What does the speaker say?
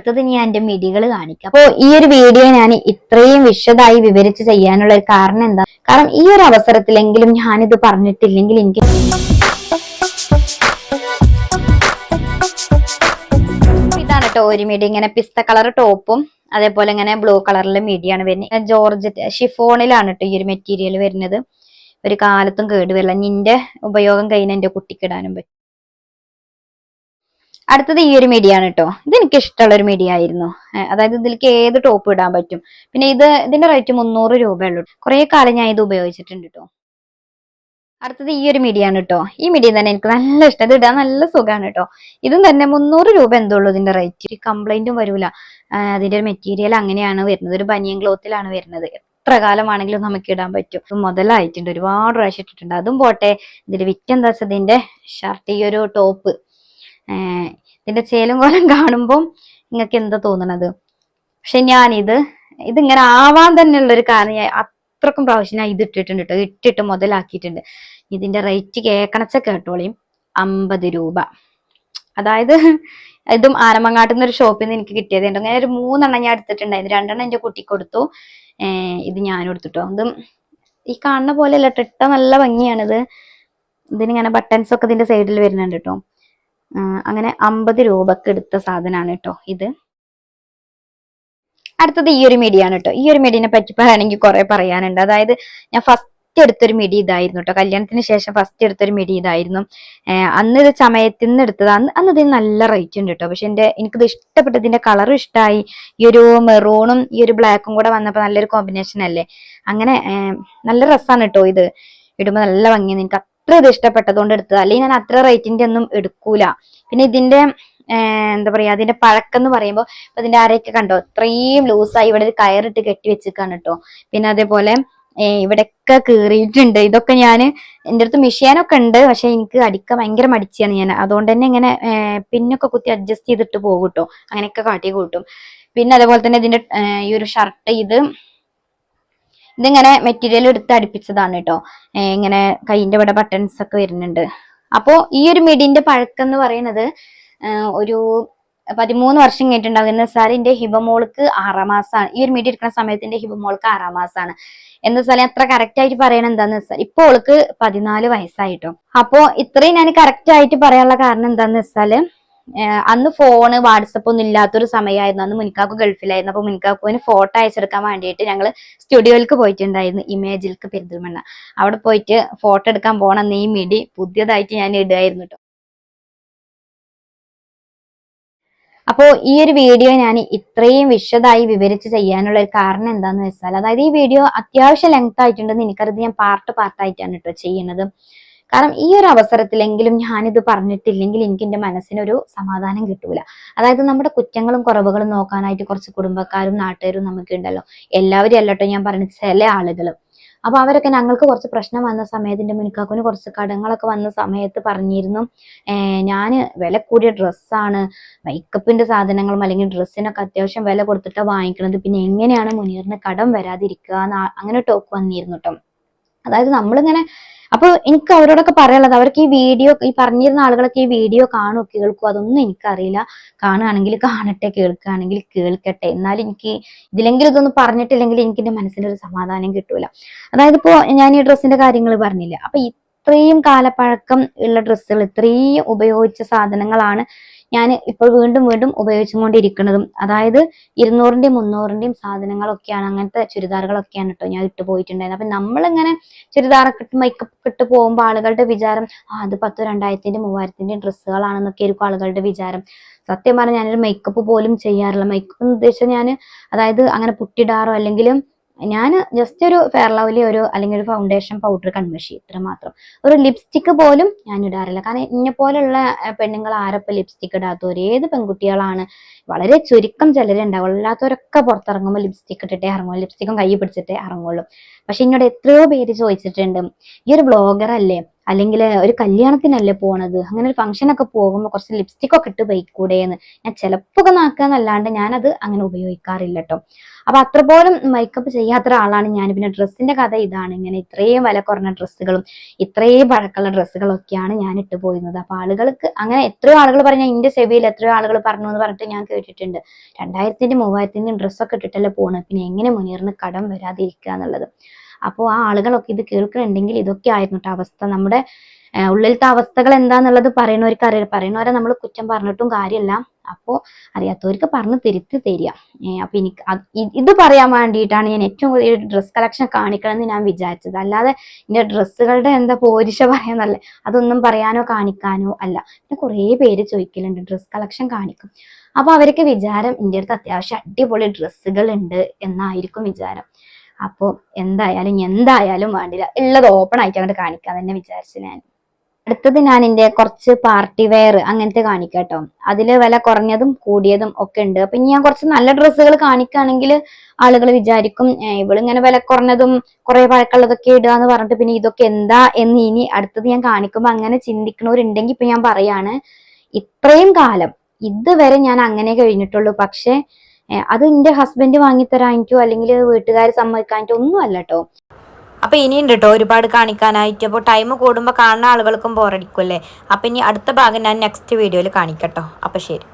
അടുത്തത് ഞാൻ എന്റെ മിടികൾ കാണിക്കാം. അപ്പോൾ ഈ ഒരു വീഡിയോ ഞാൻ ഇത്രയും വിശദമായി വിവരിച്ച് ചെയ്യാനുള്ള ഒരു കാരണം എന്താ? കാരണം ഈ ഒരു അവസരത്തിലെങ്കിലും ഞാനിത് പറഞ്ഞിട്ടില്ലെങ്കിൽ എനിക്ക് ഇതാണ് കേട്ടോ ഒരു മിടി. ഇങ്ങനെ പിസ്ത കളർ ടോപ്പും അതേപോലെ ഇങ്ങനെ ബ്ലൂ കളറിലെ മിടിയാണ് വരുന്നത്. ജോർജറ്റ് ഷിഫോണിലാണ് കേട്ടോ ഈ ഒരു മെറ്റീരിയൽ വരുന്നത്. ഒരു കാലത്തും കേടുവരില്ല. നിന്റെ ഉപയോഗം കഴിഞ്ഞ എന്റെ കുട്ടിക്കിടാനും പറ്റും. അടുത്തത് ഈ ഒരു മിഡിയാണ് കേട്ടോ ഇത് എനിക്ക് ഇഷ്ടമുള്ള ഒരു മീഡിയ ആയിരുന്നു. അതായത് ഇതിലേക്ക് ഏത് ടോപ്പ് ഇടാൻ പറ്റും. പിന്നെ ഇത് ഇതിന്റെ റേറ്റ് മുന്നൂറ് രൂപയുള്ളൂ. കുറെ കാലം ഞാൻ ഇത് ഉപയോഗിച്ചിട്ടുണ്ട് കേട്ടോ അടുത്തത് ഈ ഒരു മീഡിയ ആണ് കേട്ടോ ഈ മീഡിയ തന്നെ എനിക്ക് നല്ല ഇഷ്ടം. ഇത് ഇടാൻ നല്ല സുഖമാണ് കേട്ടോ ഇതും തന്നെ മുന്നൂറ് രൂപ എന്തുള്ളൂ ഇതിന്റെ റേറ്റ് കംപ്ലൈന്റും വരൂല. അതിന്റെ ഒരു മെറ്റീരിയൽ അങ്ങനെയാണ് വരുന്നത്. ഒരു ബനിയൻ ക്ലോത്തിലാണ് വരുന്നത്. എത്ര കാലമാണെങ്കിലും നമുക്ക് ഇടാൻ പറ്റും. മുതലായിട്ടുണ്ട്. ഒരുപാട് പ്രാവശ്യം ഇട്ടിട്ടുണ്ട്. അതും പോട്ടെ. ഇതിൽ വിറ്റം വെച്ചാൽ ഇതിന്റെ ഷർട്ട് ഈ ഒരു ടോപ്പ് ഇതിന്റെ ചേലും കോലം കാണുമ്പോൾ നിങ്ങൾക്ക് എന്താ തോന്നണത്? പക്ഷെ ഇത് ഇതിങ്ങനെ ആവാൻ തന്നെയുള്ള ഒരു കാരണം ഞാൻ അത്രക്കും പ്രാവശ്യം ഞാൻ ഇത് ഇട്ടിട്ടുണ്ട് കേട്ടോ ഇട്ടിട്ട് മുതലാക്കിയിട്ടുണ്ട്. ഇതിന്റെ റേറ്റ് കേക്കണച്ച കേട്ടോളിയും അമ്പത് രൂപ. അതായത് ഇതും ആനമങ്ങാട്ടിൽ നിന്ന് ഒരു ഷോപ്പിൽ നിന്ന് എനിക്ക് കിട്ടിയത് ഉണ്ട് അങ്ങനെ ഒരു മൂന്നെണ്ണം ഞാൻ എടുത്തിട്ടുണ്ടായിരുന്നു. രണ്ടെണ്ണം എന്റെ കുട്ടിക്ക് കൊടുത്തു. ഇത് ഞാൻ എടുത്തിട്ടോ ഇതും ഈ കാണുന്ന പോലെയല്ല ഇട്ട നല്ല ഭംഗിയാണിത്. ഇതിനിങ്ങനെ ബട്ടൺസ് ഒക്കെ ഇതിന്റെ സൈഡിൽ വരുന്നുണ്ട് കേട്ടോ അങ്ങനെ അമ്പത് രൂപക്ക് എടുത്ത സാധനമാണ് കേട്ടോ ഇത്. അടുത്തത് ഈ ഒരു മിഡിയാണ് കേട്ടോ ഈ ഒരു മിഡിനെ പറ്റി പറയുകയാണെങ്കിൽ കുറെ പറയാനുണ്ട്. അതായത് ഞാൻ ഫസ്റ്റ് എടുത്തൊരു മിഡി ഇതായിരുന്നു കേട്ടോ കല്യാണത്തിന് ശേഷം ഫസ്റ്റ് എടുത്തൊരു മിഡി ഇതായിരുന്നു. അന്ന് ഇത് ചമയത്തിൽ നിന്ന് എടുത്തത്. അന്ന് അന്ന് ഇതിന് നല്ല റേറ്റ് ഉണ്ട് കേട്ടോ പക്ഷെ എന്റെ എനിക്കിത് ഇഷ്ടപ്പെട്ടതിന്റെ കളറും ഇഷ്ടമായി ഈ ഒരു മെറൂണും ഈ ഒരു ബ്ലാക്കും കൂടെ വന്നപ്പോൾ നല്ലൊരു കോമ്പിനേഷൻ അല്ലേ? അങ്ങനെ നല്ല രസമാണ് കേട്ടോ ഇത്. ഇടുമ്പോൾ നല്ല ഭംഗിയാണ്. എനിക്ക് അത്ര ഇത് ഇഷ്ടപ്പെട്ടതുകൊണ്ട് എടുത്തത്. അല്ലെങ്കിൽ ഞാൻ അത്ര റേറ്റിന്റെ ഒന്നും എടുക്കൂല. പിന്നെ ഇതിന്റെ എന്താ പറയാ അതിന്റെ പഴക്കം എന്ന് പറയുമ്പോൾ അതിന്റെ അരയൊക്കെ കണ്ടോ? ഇത്രയും ലൂസായി ഇവിടെ ഒരു കയറിട്ട് കെട്ടി വെച്ചിക്കാണ് കേട്ടോ പിന്നെ അതേപോലെ ഇവിടെയൊക്കെ കീറിയിട്ടുണ്ട്. ഇതൊക്കെ ഞാൻ എന്റെ അടുത്ത് മിഷീനൊക്കെ ഉണ്ട്. പക്ഷെ എനിക്ക് അടിക്കാൻ ഭയങ്കര മടിച്ചാണ് ഞാൻ. അതുകൊണ്ട് തന്നെ ഇങ്ങനെ പിന്നൊക്കെ കുത്തി അഡ്ജസ്റ്റ് ചെയ്തിട്ട് പോകും കേട്ടോ അങ്ങനെയൊക്കെ കാട്ടി കൂട്ടും. പിന്നെ അതേപോലെ തന്നെ ഇതിന്റെ ഈ ഒരു ഷർട്ട് ഇത് ഇതിങ്ങനെ മെറ്റീരിയൽ എടുത്ത് അടുപ്പിച്ചതാണ് കേട്ടോ ഇങ്ങനെ കൈയിന്റെ ഇവിടെ ബട്ടൺസ് ഒക്കെ വരുന്നുണ്ട്. അപ്പോ ഈ ഒരു മിഡിന്റെ പഴക്കം എന്ന് പറയുന്നത് ഒരു പതിമൂന്ന് വർഷം കഴിഞ്ഞിട്ടുണ്ടാവും എന്ന് വെച്ചാൽ എന്റെ ഹിബമോൾക്ക് ആറാം മാസമാണ് ഈ ഒരു മിഡി എടുക്കുന്ന സമയത്ത് എന്റെ ഹിബമോൾക്ക് ആറാം മാസമാണ് എന്ന് വെച്ചാൽ അത്ര കറക്റ്റ് ആയിട്ട് പറയണ എന്താന്ന് വെച്ചാൽ ഇപ്പൊ അവൾക്ക് പതിനാല് വയസ്സായിട്ടോ അപ്പോ ഇത്രയും ഞാൻ കറക്റ്റ് ആയിട്ട് പറയാനുള്ള കാരണം എന്താന്ന് വെച്ചാൽ ഏഹ് അന്ന് ഫോണ് വാട്സപ്പ് ഒന്നും ഇല്ലാത്തൊരു സമയമായിരുന്നു അന്ന് മുനിക്കാക്കു ഗൾഫിലായിരുന്നു. അപ്പൊ മുനിക്കാക്കുവിന് ഫോട്ടോ അയച്ചെടുക്കാൻ വേണ്ടിയിട്ട് ഞങ്ങൾ സ്റ്റുഡിയോയിലേക്ക് പോയിട്ടുണ്ടായിരുന്നു. ഇമേജിൽക്ക് പെരിന്തൽമണ്ണ. അവിടെ പോയിട്ട് ഫോട്ടോ എടുക്കാൻ പോണ ഈ മിടി പുതിയതായിട്ട് ഞാൻ ഇടുമായിരുന്നു കേട്ടോ അപ്പോ ഈ ഒരു വീഡിയോ ഞാൻ ഇത്രയും വിശദമായി വിവരിച്ച് ചെയ്യാനുള്ള ഒരു കാരണം എന്താണെന്ന് വെച്ചാൽ അതായത് ഈ വീഡിയോ അത്യാവശ്യം ലെങ്ത് ആയിട്ടുണ്ടെന്ന് എനിക്കറിയത് ഞാൻ പാർട്ട് പാർട്ടായിട്ടാണ് കേട്ടോ ചെയ്യുന്നത്. കാരണം ഈ ഒരു അവസരത്തിലെങ്കിലും ഞാനിത് പറഞ്ഞിട്ടില്ലെങ്കിൽ എനിക്ക് എന്റെ മനസ്സിനൊരു സമാധാനം കിട്ടൂല. അതായത് നമ്മുടെ കുറ്റങ്ങളും കുറവുകളും നോക്കാനായിട്ട് കുറച്ച് കുടുംബക്കാരും നാട്ടുകാരും നമുക്ക് ഉണ്ടല്ലോ എല്ലാവരും അല്ലട്ടോ ഞാൻ പറഞ്ഞ ചില ആളുകളും. അപ്പൊ അവരൊക്കെ ഞങ്ങൾക്ക് കുറച്ച് പ്രശ്നം വന്ന സമയത്ത് മുനിക്കാക്കുന് കുറച്ച് കടങ്ങളൊക്കെ വന്ന സമയത്ത് പറഞ്ഞിരുന്നു ഞാൻ വില കൂടിയ ഡ്രസ്സാണ് മേക്കപ്പിന്റെ സാധനങ്ങളും അല്ലെങ്കിൽ ഡ്രസ്സിനൊക്കെ അത്യാവശ്യം വില കൊടുത്തിട്ട് വാങ്ങിക്കുന്നത് പിന്നെ എങ്ങനെയാണ് മുനീറിന് കടം വരാതിരിക്കുക അങ്ങനെ ടോക്ക് വന്നിരുന്നു കേട്ടോ അതായത് നമ്മളിങ്ങനെ അപ്പൊ എനിക്ക് അവരോടൊക്കെ പറയാനുള്ളത് അവർക്ക് ഈ വീഡിയോ ഈ പറഞ്ഞിരുന്ന ആളുകളൊക്കെ ഈ വീഡിയോ കാണുമോ കേൾക്കുമോ അതൊന്നും എനിക്കറിയില്ല. കാണുകയാണെങ്കിൽ കാണട്ടെ കേൾക്കുകയാണെങ്കിൽ കേൾക്കട്ടെ. എന്നാലും എനിക്ക് ഇതിലെങ്കിലും ഇതൊന്നും പറഞ്ഞിട്ടില്ലെങ്കിൽ എനിക്ക് എന്റെ മനസ്സിനൊരു സമാധാനം കിട്ടൂല. അതായത് ഇപ്പോ ഞാൻ ഈ ഡ്രസ്സിന്റെ കാര്യങ്ങൾ പറഞ്ഞില്ല. അപ്പൊ ഇത്രയും കാലപ്പഴക്കം ഉള്ള ഡ്രസ്സുകൾ ഇത്രയും ഉപയോഗിച്ച സാധനങ്ങളാണ് ഞാൻ ഇപ്പോൾ വീണ്ടും വീണ്ടും ഉപയോഗിച്ചുകൊണ്ടിരിക്കുന്നതും അതായത് ഇരുന്നൂറിന്റെയും മുന്നൂറിന്റെയും സാധനങ്ങളൊക്കെയാണ് അങ്ങനത്തെ ചുരിദാറുകളൊക്കെയാണ് കേട്ടോ ഞാൻ ഇട്ട് പോയിട്ടുണ്ടായിരുന്നത്. അപ്പൊ നമ്മളിങ്ങനെ ചുരിദാറൊക്കെ ഇട്ട് മേക്കപ്പ് ഇട്ട് പോകുമ്പോൾ ആളുകളുടെ വിചാരം ആ അത് പത്ത് രണ്ടായിരത്തിന്റെ മൂവായിരത്തിന്റെയും ഡ്രസ്സുകളാണെന്നൊക്കെ ആയിരിക്കും ആളുകളുടെ വിചാരം. സത്യം പറഞ്ഞാൽ ഞാനൊരു മേക്കപ്പ് പോലും ചെയ്യാറില്ല. മേക്കപ്പ് എന്ന് ഉദ്ദേശിച്ചാൽ ഞാൻ അതായത് അങ്ങനെ പുട്ടിടാറോ അല്ലെങ്കിൽ ഞാൻ ജസ്റ്റ് ഒരു ഫെയർ ലവ്ലി ഒരു അല്ലെങ്കിൽ ഒരു ഫൗണ്ടേഷൻ പൗഡർ കൺമഷി ഇത്ര മാത്രം. ഒരു ലിപ്സ്റ്റിക്ക് പോലും ഞാൻ ഇടാറില്ല. കാരണം ഇന്നെ പോലുള്ള പെണ്ണുങ്ങൾ ആരപ്പം ലിപ്സ്റ്റിക് ഇടാത്തവർ ഏത് പെൺകുട്ടികളാണ് വളരെ ചുരുക്കം ചിലരെ അല്ലാത്തവരൊക്കെ പുറത്തിറങ്ങുമ്പോൾ ലിപ്സ്റ്റിക് ഇട്ടിട്ടേ ഇറങ്ങുള്ളൂ. ലിപ്സ്റ്റിക്കും കൈ പിടിച്ചിട്ടേ ഇറങ്ങുള്ളൂ. പക്ഷെ എന്നോട് എത്രയോ പേര് ചോദിച്ചിട്ടുണ്ട് ഈ ഒരു ബ്ലോഗർ അല്ലേ? അല്ലെങ്കിൽ ഒരു കല്യാണത്തിനല്ലേ പോണത്? അങ്ങനെ ഒരു ഫംഗ്ഷനൊക്കെ പോകുമ്പോൾ കുറച്ച് ലിപ്സ്റ്റിക് ഒക്കെ ഇട്ട് പോയിക്കൂടെയെന്ന് ഞാൻ ചിലപ്പോൾ ഒക്കെ നാക്കാന്നല്ലാണ്ട് ഞാനത് അങ്ങനെ ഉപയോഗിക്കാറില്ല കേട്ടോ അപ്പൊ അത്ര പോലും മേക്കപ്പ് ചെയ്യാത്ത ഒരാളാണ് ഞാൻ. പിന്നെ ഡ്രസ്സിന്റെ കഥ ഇതാണ്. ഇങ്ങനെ ഇത്രയും വില കുറഞ്ഞ ഡ്രസ്സുകളും ഇത്രയും പഴക്കമുള്ള ഡ്രസ്സുകളൊക്കെയാണ് ഞാൻ ഇട്ട് പോയിരുന്നത്. അപ്പൊ ആളുകൾക്ക് അങ്ങനെ എത്രയോ ആളുകൾ പറഞ്ഞ ഇന്റെ സെവിയിൽ എത്രയോ ആളുകൾ പറഞ്ഞു എന്ന് പറഞ്ഞിട്ട് ഞാൻ കേട്ടു കേട്ടിട്ടുണ്ട് രണ്ടായിരത്തിന്റെ മൂവായിരത്തിന്റെ ഡ്രസ്സൊക്കെ ഇട്ടിട്ടല്ലേ പോകണം പിന്നെ എങ്ങനെ മുനീറിന് കടം വരാതിരിക്കുക എന്നുള്ളത് അപ്പോൾ ആ ആളുകളൊക്കെ ഇത് കേൾക്കുന്നുണ്ടെങ്കിൽ ഇതൊക്കെ ആയിരുന്നു കേട്ടോ അവസ്ഥ. നമ്മുടെ ഉള്ളിലത്തെ അവസ്ഥകൾ എന്താന്നുള്ളത് പറയുന്നവർക്ക് അറിയാം. പറയുന്നവരെ നമ്മൾ കുറ്റം പറഞ്ഞിട്ടും കാര്യമല്ല. അപ്പോ അറിയാത്തവർക്ക് പറഞ്ഞ് തിരുത്തി തരിക. അപ്പൊ എനിക്ക് ഇത് പറയാൻ വേണ്ടിയിട്ടാണ് ഞാൻ ഏറ്റവും കൂടുതൽ ഡ്രസ് കളക്ഷൻ കാണിക്കണം എന്ന് ഞാൻ വിചാരിച്ചത്. അല്ലാതെ എന്റെ ഡ്രസ്സുകളുടെ എന്താ പോരിശ പറയാന്നല്ല അതൊന്നും പറയാനോ കാണിക്കാനോ അല്ല. പിന്നെ കുറേ പേര് ചോദിക്കലുണ്ട് ഡ്രസ് കളക്ഷൻ കാണിക്കും. അപ്പൊ അവർക്ക് വിചാരം എന്റെ അടുത്ത് അത്യാവശ്യം അടിപൊളി ഡ്രസ്സുകൾ ഉണ്ട് എന്നായിരിക്കും വിചാരം. അപ്പോൾ എന്തായാലും എന്തായാലും വേണ്ടില്ല. ഉള്ളത് ഓപ്പൺ ആയിട്ട് അങ്ങോട്ട് കാണിക്കാൻ തന്നെ വിചാരിച്ചു ഞാൻ. അടുത്തത് ഞാൻ എന്റെ കുറച്ച് പാർട്ടി വെയർ അങ്ങനത്തെ കാണിക്കാം കേട്ടോ അതിൽ വില കുറഞ്ഞതും കൂടിയതും ഒക്കെ ഉണ്ട്. അപ്പൊ ഞാൻ കുറച്ച് നല്ല ഡ്രസ്സുകൾ കാണിക്കുകയാണെങ്കിൽ ആളുകൾ വിചാരിക്കും ഇവൾ ഇവളിങ്ങനെ വില കുറഞ്ഞതും കുറെ പഴക്കമുള്ളതൊക്കെ ഇടുക എന്ന് പറഞ്ഞിട്ട് പിന്നെ ഇതൊക്കെ എന്താ എന്ന് ഇനി അടുത്തത് ഞാൻ കാണിക്കുമ്പോൾ അങ്ങനെ ചിന്തിക്കണവരുണ്ടെങ്കിൽ ഇപ്പൊ ഞാൻ പറയാണ് ഇത്രയും കാലം ഇതുവരെ ഞാൻ അങ്ങനെ കഴിഞ്ഞിട്ടുള്ളൂ. പക്ഷെ അത് എന്റെ ഹസ്ബൻഡ് വാങ്ങിത്തരാനിട്ടോ അല്ലെങ്കിൽ വീട്ടുകാർ സമ്മതിക്കാനിട്ടോ ഒന്നും അല്ല കേട്ടോ അപ്പൊ ഇനിയും കേട്ടോ ഒരുപാട് കാണിക്കാനായിട്ട്. അപ്പോൾ ടൈം കൂടുമ്പോൾ കാണുന്ന ആളുകൾക്കും ബോറടിക്കുമല്ലേ അപ്പൊ ഇനി അടുത്ത ഭാഗം ഞാൻ നെക്സ്റ്റ് വീഡിയോയിൽ കാണിക്കട്ടോ. അപ്പൊ ശരി.